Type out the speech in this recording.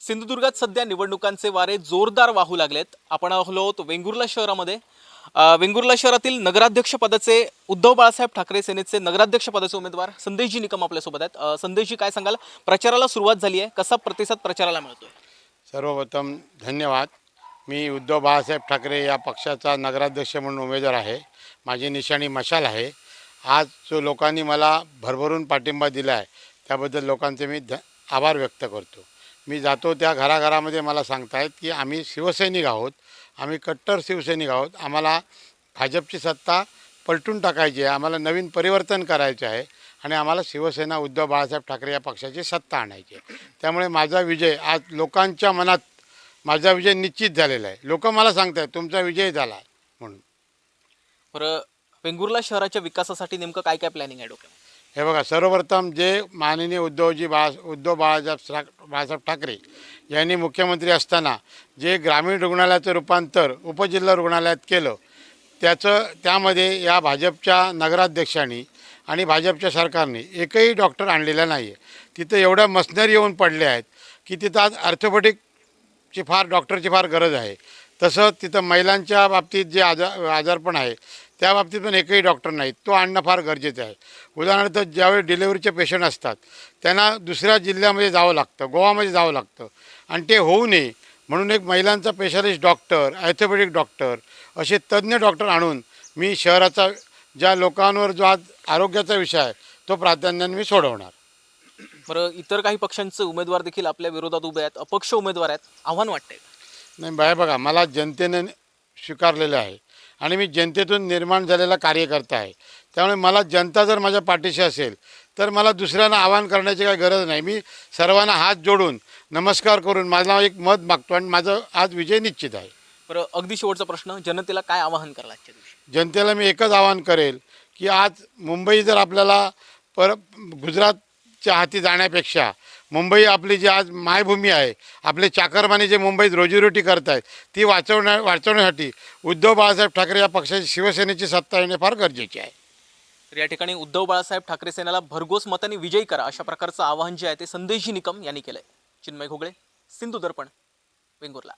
सिंधुदुर्गात सध्या निवडणुकांचे वारे जोरदार वाहू लागलेत. आपण आलो आहोत वेंगुर्ला शहरामध्ये. वेंगुर्ला शहरातील नगराध्यक्ष पदाचे उद्धव बाळासाहेब ठाकरे सेनेचे नगराध्यक्ष पदाचे उमेदवार संदेशजी निकम आपल्यासोबत आहेत. संदेशजी काय सांगाल? प्रचाराला सुरुवात झाली आहे. कसा प्रतिसाद प्रचाराला मिळतोय? सर्वप्रथम धन्यवाद. मी उद्धव बाळासाहेब ठाकरे या पक्षाचा नगराध्यक्ष म्हणून उमेदवार आहे. माझी निशाणी मशाल आहे. आज जो लोकांनी मला भरभरून पाठिंबा दिला आहे त्याबद्दल लोकांचे मी ध आभार व्यक्त करतो. मी जातो त्या घराघरामध्ये मला सांगतायत की आम्ही शिवसैनिक आहोत आम्ही कट्टर शिवसैनिक आहोत आम्हाला भाजपची सत्ता पलटून टाकायची आहे आम्हाला नवीन परिवर्तन करायचे आहे आणि आम्हाला शिवसेना उद्धव बाळासाहेब ठाकरे या पक्षाची सत्ता आणायची आहे. त्यामुळे माझा विजय आज लोकांच्या मनात माझा विजय निश्चित झालेला आहे. लोक मला सांगतायत तुमचा विजय झाला आहे म्हणून. बरं वेंगुर्ला शहराच्या विकासासाठी नेमकं काय काय प्लॅनिंग आहे डोक्यात हे बघा सर्वप्रथम जे माननीय उद्धवजी बाळा उद्धव बाळासाहेब सा बाळासाहेब ठाकरे यांनी मुख्यमंत्री असताना जे ग्रामीण रुग्णालयाचं रूपांतर उपजिल्हा रुग्णालयात केलं त्याचं त्यामध्ये या भाजपच्या नगराध्यक्षांनी आणि भाजपच्या सरकारने एकही डॉक्टर आणलेला नाही आहे तिथं एवढ्या मशनरी येऊन पडल्या आहेत की तिथं आज ऑर्थोपेडिकची फार डॉक्टरची फार गरज आहे. तसं तिथं महिलांच्या बाबतीत जे आजार आजारपण आहे त्या बाबतीत पण एकही डॉक्टर नाहीत. तो आणणं फार गरजेचं आहे. उदाहरणार्थ ज्यावेळी डिलेवरीचे पेशंट असतात त्यांना दुसऱ्या जिल्ह्यामध्ये जावं लागतं गोवामध्ये जावं लागतं. आणि ते होऊ नये म्हणून एक महिलांचा स्पेशालिस्ट डॉक्टर ॲथोपॅडिक डॉक्टर असे तज्ज्ञ डॉक्टर आणून मी शहराचा ज्या लोकांवर जो आज आरोग्याचा विषय आहे तो प्राधान्याने मी सोडवणार. बरं इतर काही पक्षांचे उमेदवार देखील आपल्या विरोधात उभे आहेत. अपक्ष उमेदवार आहेत. आव्हान वाटतंय. नाही बाय बघा मला जनतेने स्वीकारलेलं आहे. आणि मी जनतेतून निर्माण झालेला कार्यकर्ता आहे. त्यामुळे मला जनता जर माझ्या पाठीशी असेल तर मला दुसऱ्यांना आवाहन करण्याची काही गरज नाही. मी सर्वांना हात जोडून नमस्कार करून माझा एक मत मागतो आणि माझं आज विजय निश्चित आहे. बरं अगदी शेवटचा प्रश्न जनतेला काय आवाहन कराल आजच्या दिवशी? जनतेला मी एकच आवाहन करेल की आज मुंबई जर आपल्याला पर गुजरातच्या हाती जाण्यापेक्षा मुंबई आपली जी आज मायभूमी आहे आपले चाकरमाने जे मुंबईत रोजीरोटी करत आहेत ती वाचवण्या वाचवण्यासाठी उद्धव बाळासाहेब ठाकरे या पक्षाची शिवसेनेची सत्ता येणे फार गरजेचे आहे. तर या ठिकाणी उद्धव बाळासाहेब ठाकरे सेनेला भरघोस मताने विजयी करा अशा प्रकारचं आवाहन जे आहे ते संदेशजी निकम यांनी केलं आहे चिन्मय घोगळे सिंधू दर्पण वेंगुर्ला.